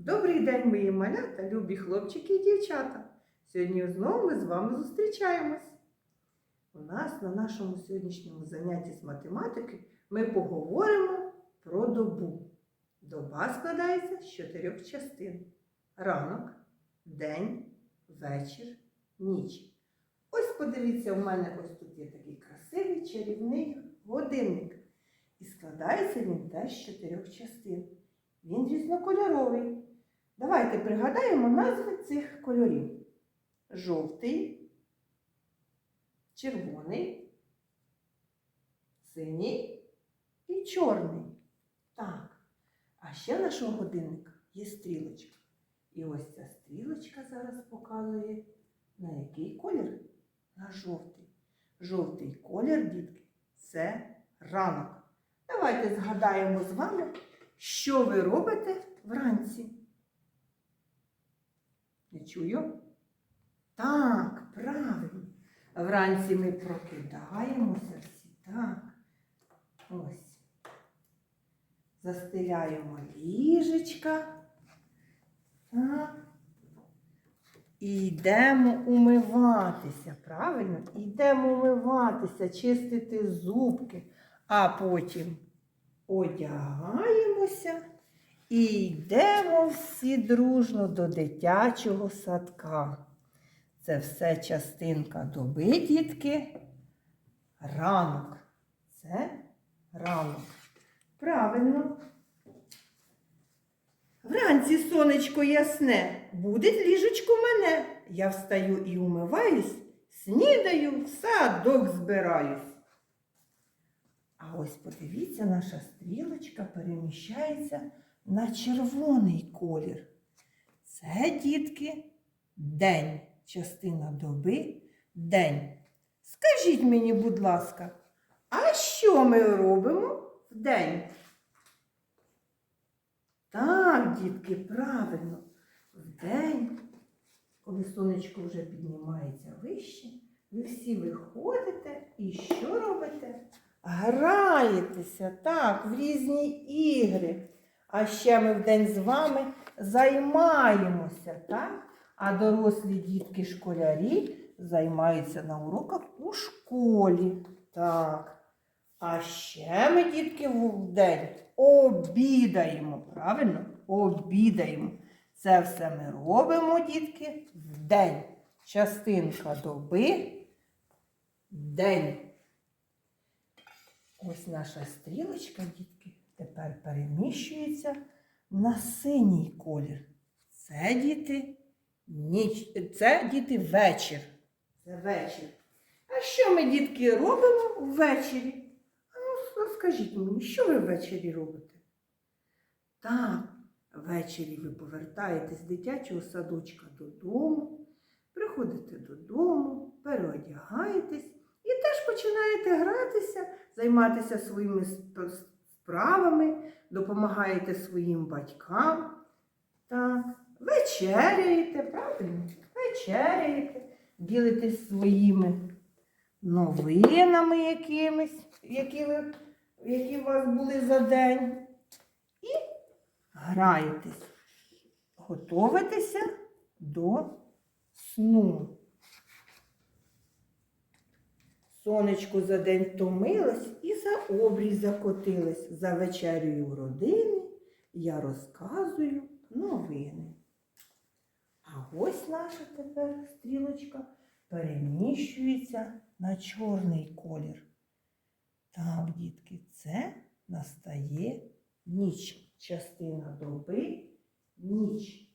Добрий день, мої малята, любі хлопчики і дівчата. Сьогодні знову ми з вами зустрічаємось. У нас на нашому сьогоднішньому занятті з математики ми поговоримо про добу. Доба складається з чотирьох частин: ранок, день, вечір, ніч. Ось подивіться, у мене ось тут є такий красивий чарівний годинник. І складається він теж з чотирьох частин. Він різнокольоровий. Давайте пригадаємо назви цих кольорів: жовтий, червоний, синій і чорний. Так. А ще нашого годинника є стрілочка. І ось ця стрілочка зараз показує, на який колір? На жовтий. Жовтий колір, дітки, це ранок. Давайте згадаємо з вами, що ви робите вранці. Не чую? Так, правильно. Вранці ми прокидаємося всі. Так. Ось. Застеляємо ліжечка. Так. І йдемо умиватися, правильно? Йдемо умиватися, чистити зубки, а потім одягаємося і йдемо всі дружно до дитячого садка. Це все частинка доби, дітки. Ранок. Це ранок. Правильно. Вранці сонечко ясне, буде ліжечко мене. Я встаю і умиваюсь, снідаю, в садок збираюсь. А ось подивіться, наша стрілочка переміщається на червоний колір. Це, дітки, день, частина доби, день. Скажіть мені, будь ласка, а що ми робимо в день? Так, дітки, правильно. Вдень, коли сонечко вже піднімається вище, ви всі виходите і що робите? Граєтеся, так, в різні ігри. А ще ми вдень з вами займаємося, так? А дорослі дітки школярі займаються на уроках у школі. Так. А ще ми, дітки, в день обідаємо. Правильно? Обідаємо. Це все ми робимо, дітки, в день. Частинка доби. День. Ось наша стрілочка, дітки, тепер переміщується на синій колір. Це діти ніч. Це діти вечір. Це вечір. А що ми, дітки, робимо ввечері? Ну, розкажіть мені, що ви ввечері робите? Так, ввечері ви повертаєтесь з дитячого садочка додому, приходите додому, переодягаєтесь і теж починаєте гратися, займатися своїми справами, допомагаєте своїм батькам. Так, вечеряєте, правильно? Вечеряєте, ділитесь своїми новинами якимись, які, ви, які у вас були за день. І граєтесь, готовитеся до сну. Сонечко за день втомилось і за обрій закотилось. За вечерею в родини я розказую новини. А ось наша тепер стрілочка переміщується на чорний колір. Так, дітки, це настає ніч. Частина доби ніч.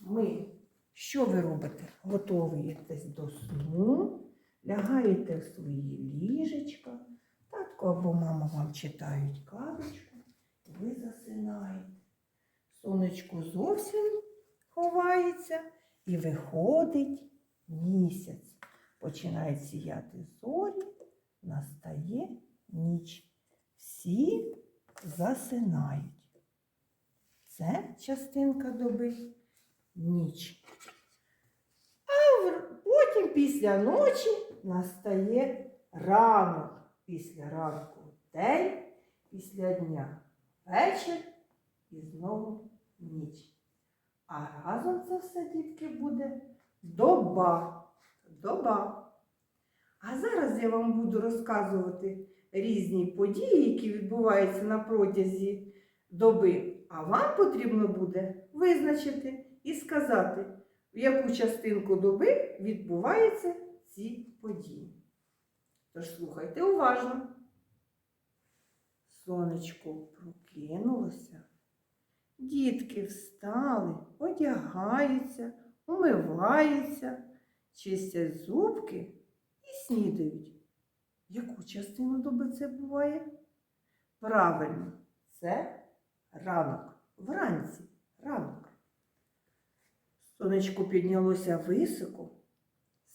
Ми, що ви робите? Готуєтесь до сну, лягаєте в свої ліжечка, татко або мама вам читають казочку, ви засинаєте. Сонечко зовсім ховається і виходить місяць. Починають сіяти зорі, настає ніч. Всі засинають. Це частинка доби ніч. А потім після ночі настає ранок. Після ранку день, після дня вечір і знову ніч. А разом це все, дітки, буде доба. Доба. А зараз я вам буду розказувати різні події, які відбуваються на протязі доби. А вам потрібно буде визначити і сказати, в яку частинку доби відбуваються ці події. Тож слухайте уважно. Сонечко прокинулося. Дітки встали, одягаються, умиваються, чистять зубки і снідають. Яку частину доби це буває? Правильно, це ранок. Вранці ранок. Сонечко піднялося високо,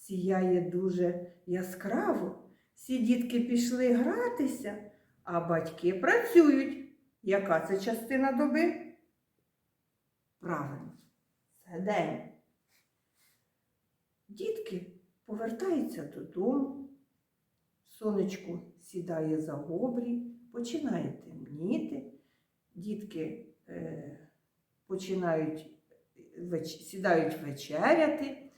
сіяє дуже яскраво. Всі дітки пішли гратися, а батьки працюють. Яка це частина доби? Правильно, це день. Дітки повертаються додому. Сонечко сідає за обрій, починає темніти. Дітки е, починають веч- сідають вечеряти.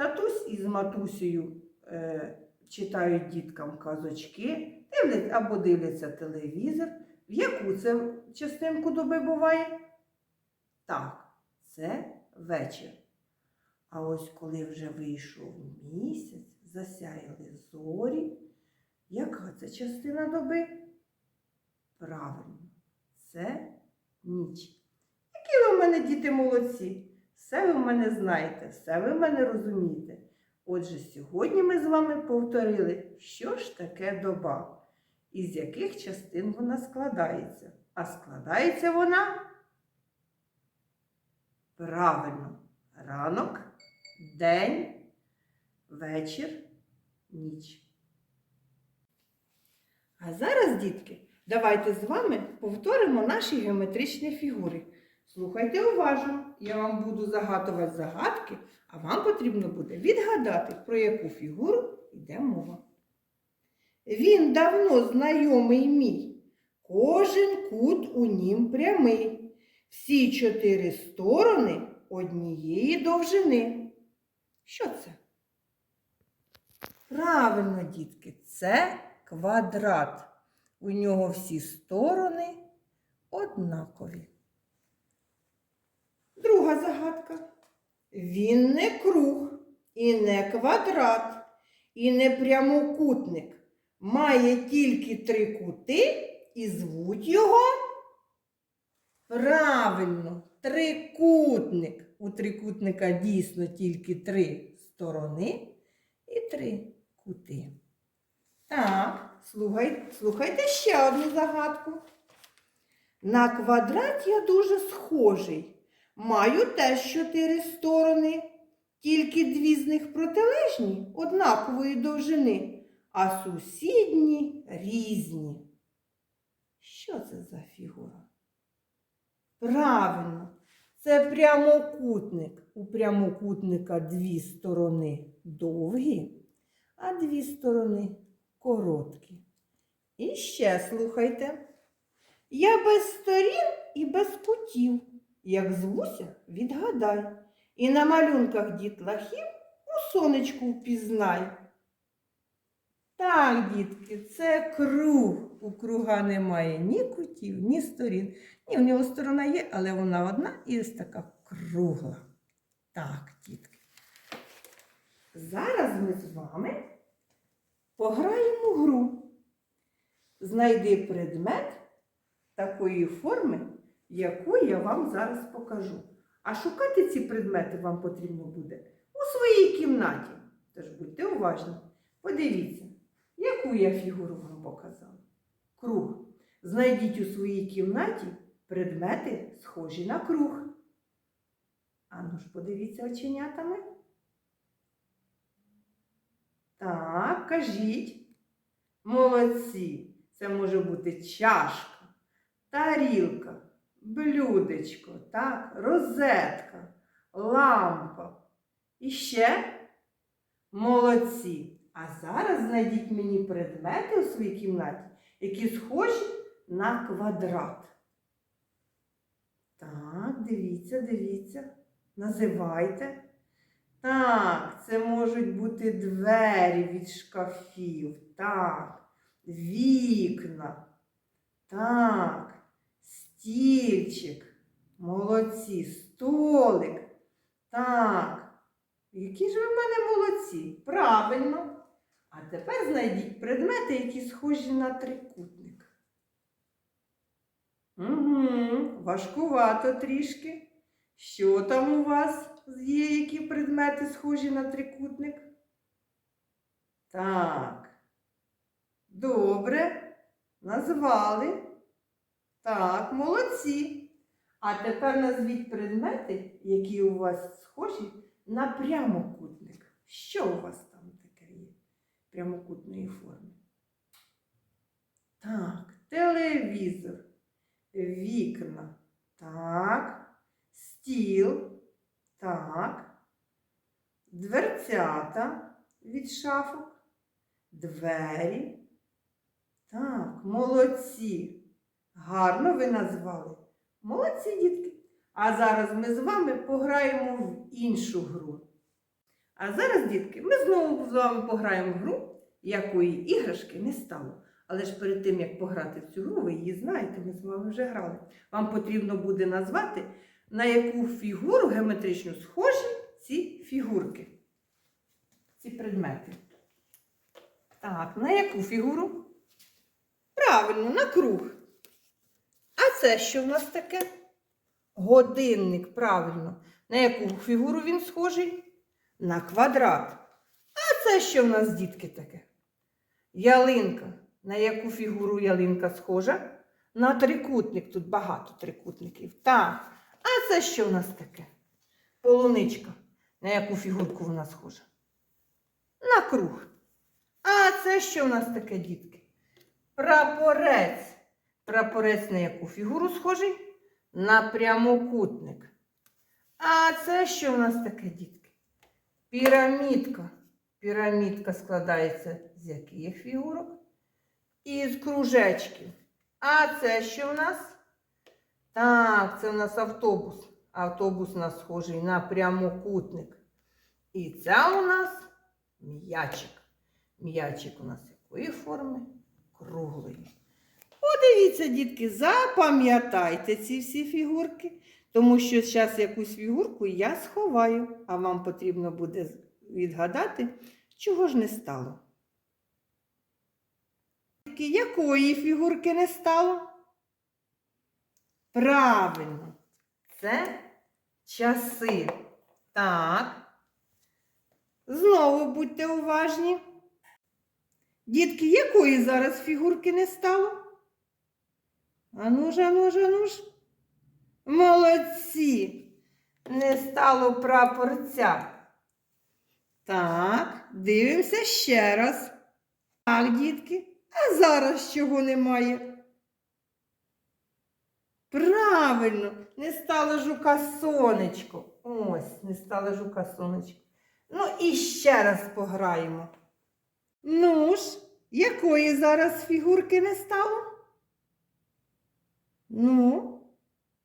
Татусь із матусею е, читають діткам казочки, дивляться або дивляться телевізор. В яку це частинку доби буває? Так, це вечір. А ось коли вже вийшов місяць, засяяли зорі, яка це частина доби? Правильно, це ніч. Які ви в мене діти молодці? Все ви в мене знаєте, все ви в мене розумієте. Отже, сьогодні ми з вами повторили, що ж таке доба, із яких частин вона складається. А складається вона правильно. Ранок, день, вечір, ніч. А зараз, дітки, давайте з вами повторимо наші геометричні фігури. Слухайте уважно, я вам буду загадувати загадки, а вам потрібно буде відгадати, про яку фігуру йде мова. Він давно знайомий мій, кожен кут у нім прямий, всі чотири сторони однієї довжини. Що це? Правильно, дітки, це квадрат. У нього всі сторони однакові. Друга загадка. Він не круг і не квадрат, і не прямокутник. Має тільки три кути і звуть його. Правильно, трикутник. У трикутника дійсно тільки три сторони і три кути. Так, слухай, слухайте ще одну загадку. На квадрат я дуже схожий. Маю теж чотири сторони, тільки дві з них протилежні однакової довжини, а сусідні різні. Що це за фігура? Правильно, це прямокутник. У прямокутника дві сторони довгі, а дві сторони короткі. І ще слухайте. Я без сторін і без кутів. Як звуся, відгадай. І на малюнках дітлахів у сонечку впізнай. Так, дітки, це круг. У круга немає ні кутів, ні сторін. Ні, в нього сторона є, але вона одна і ось така кругла. Так, дітки. Зараз ми з вами пограємо гру. Знайди предмет такої форми, яку я вам зараз покажу. А шукати ці предмети вам потрібно буде у своїй кімнаті. Тож будьте уважні. Подивіться, яку я фігуру вам показала. Круг. Знайдіть у своїй кімнаті предмети, схожі на круг. Ану ж, подивіться оченятами. Так, кажіть. Молодці. Це може бути чашка, тарілка, блюдечко, так, розетка, лампа. І ще молодці. А зараз знайдіть мені предмети у своїй кімнаті, які схожі на квадрат. Так, дивіться, дивіться. Називайте. Так, це можуть бути двері від шкафів. Так, вікна. Так, стільчик. Молодці, столик. Так. Які ж ви в мене молодці? Правильно. А тепер знайдіть предмети, які схожі на трикутник. Угу, важкувато трішки. Що там у вас є, які предмети схожі на трикутник? Так. Добре. Назвали. Так, молодці. А тепер назвіть предмети, які у вас схожі на прямокутник. Що у вас там таке є? Прямокутної форми? Так, телевізор, вікна. Так, стіл. Так, дверцята від шафок, двері. Так, молодці. Гарно ви назвали. Молодці, дітки. А зараз ми з вами пограємо в іншу гру. А зараз, дітки, ми знову з вами пограємо в гру, якої іграшки не стало. Але ж перед тим, як пограти в цю гру, ви її знаєте, ми з вами вже грали. Вам потрібно буде назвати, на яку фігуру геометричну схожі ці фігурки, ці предмети. Так, на яку фігуру? Правильно, на круг. Це що в нас таке? Годинник, правильно. На яку фігуру він схожий? На квадрат. А це що в нас, дітки, таке? Ялинка. На яку фігуру ялинка схожа? На трикутник. Тут багато трикутників. Так. А це що в нас таке? Полуничка. На яку фігурку вона схожа? На круг. А це що в нас таке, дітки? Прапорець. Прапорець на яку фігуру схожий? На прямокутник. А це що в нас таке, дітки? Пірамідка. Пірамідка складається з яких фігурок? Із кружечків. А це що в нас? Так, це в нас автобус. Автобус у нас схожий на прямокутник. І це у нас м'ячик. М'ячик у нас якої форми? Круглої. Подивіться, дітки, запам'ятайте ці всі фігурки, тому що зараз якусь фігурку я сховаю, а вам потрібно буде відгадати, чого ж не стало. Якої фігурки не стало? Правильно, це часи. Так. Знову будьте уважні. Дітки, якої зараз фігурки не стало? Ану ж, ану ж, ану ж. Молодці. Не стало прапорця. Так, дивимося ще раз. Так, дітки. А зараз чого немає? Правильно, не стало жука сонечко. Ось, не стало жука сонечко. Ну і ще раз пограємо. Ну ж, якої зараз фігурки не стало? Ну,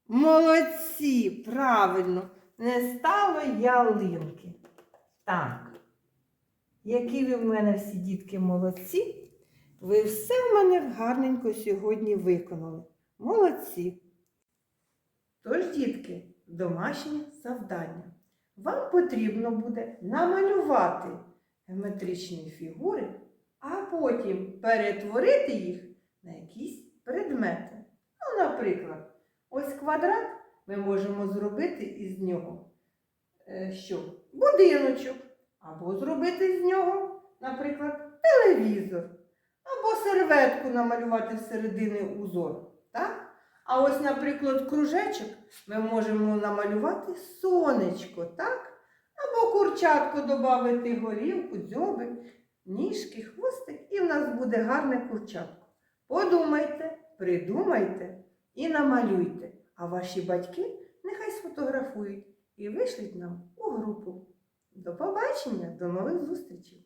молодці, правильно, не стало ялинки. Так, які ви в мене всі дітки молодці, ви все в мене гарненько сьогодні виконали. Молодці. Тож, дітки, домашнє завдання. Вам потрібно буде намалювати геометричні фігури, а потім перетворити їх на якісь предмети. Наприклад, ось квадрат ми можемо зробити із нього е, що? Будиночок. Або зробити з нього, наприклад, телевізор. Або серветку намалювати всередині узор. Так? А ось, наприклад, кружечок ми можемо намалювати сонечко, так? Або курчатку додати голівку, дзьобик, ніжки, хвостик, і в нас буде гарне курчатко. Подумайте, придумайте і намалюйте. А ваші батьки нехай сфотографують і вишліть нам у групу. До побачення, до нових зустрічей!